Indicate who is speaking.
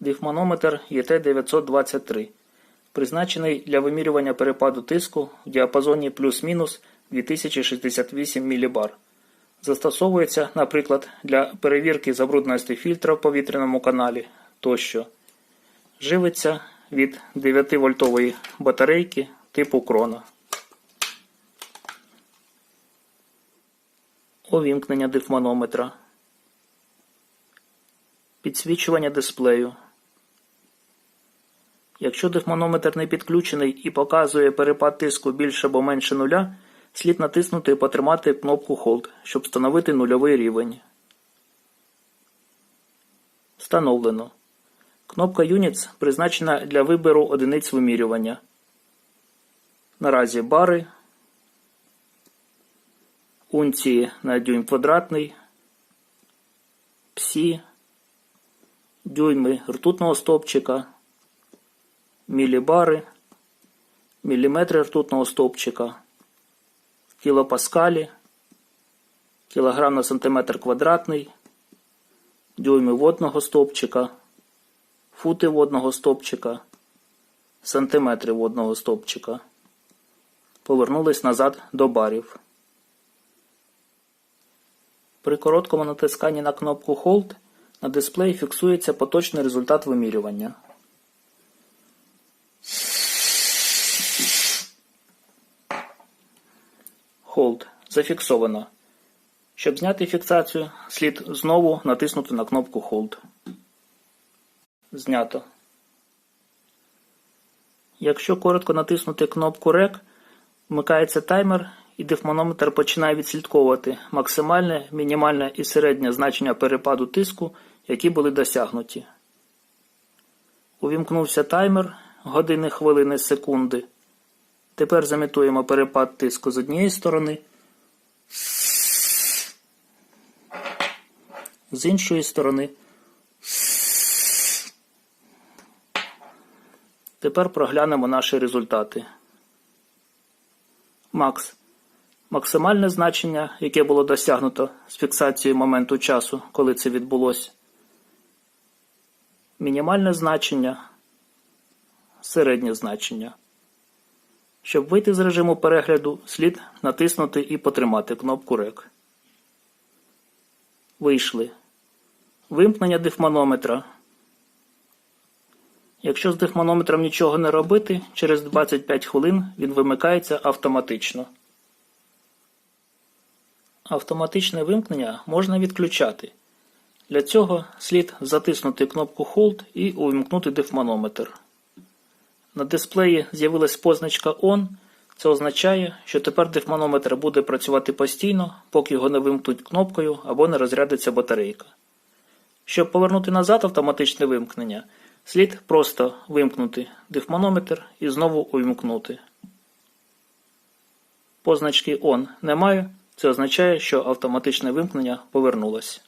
Speaker 1: Дифманометр ЄТ-923, призначений для вимірювання перепаду тиску в діапазоні плюс-мінус 2068 мілібар. Застосовується, наприклад, для перевірки забрудненості фільтра в повітряному каналі тощо. Живиться від 9-вольтової батарейки типу крона. Увімкнення дифманометра. Підсвічування дисплею. Якщо дифманометр не підключений і показує перепад тиску більше або менше нуля, слід натиснути і потримати кнопку Hold, щоб встановити нульовий рівень. Встановлено. Кнопка Units призначена для вибору одиниць вимірювання. Наразі бари, унції на дюйм квадратний, псі, дюйми ртутного стовпчика, мілібари, міліметри ртутного стовпчика, кілопаскалі, кілограм на сантиметр квадратний, дюйми водного стовпчика, фути водного стовпчика, сантиметри водного стовпчика. Повернулись назад до барів. При короткому натисканні на кнопку Hold на дисплеї фіксується поточний результат вимірювання. Hold зафіксовано. Щоб зняти фіксацію, слід знову натиснути на кнопку Hold. Знято. Якщо коротко натиснути кнопку REC, вмикається таймер і дифманометр починає відслідковувати максимальне, мінімальне і середнє значення перепаду тиску, які були досягнуті. Увімкнувся таймер години, хвилини, секунди. Тепер замітуємо перепад тиску з однієї сторони, з іншої сторони. Тепер проглянемо наші результати. Макс. Максимальне значення, яке було досягнуто з фіксацією моменту часу, коли це відбулося. Мінімальне значення. Середнє значення. Щоб вийти з режиму перегляду, слід натиснути і потримати кнопку REC. Вийшли. Вимкнення дифманометра. Якщо з дифманометром нічого не робити, через 25 хвилин він вимикається автоматично. Автоматичне вимкнення можна відключати. Для цього слід затиснути кнопку Hold і увімкнути дифманометр. На дисплеї з'явилась позначка ON. Це означає, що тепер дифманометр буде працювати постійно, поки його не вимкнуть кнопкою або не розрядиться батарейка. Щоб повернути назад автоматичне вимкнення, слід просто вимкнути дифманометр і знову увімкнути. Позначки ON немає, це означає, що автоматичне вимкнення повернулось.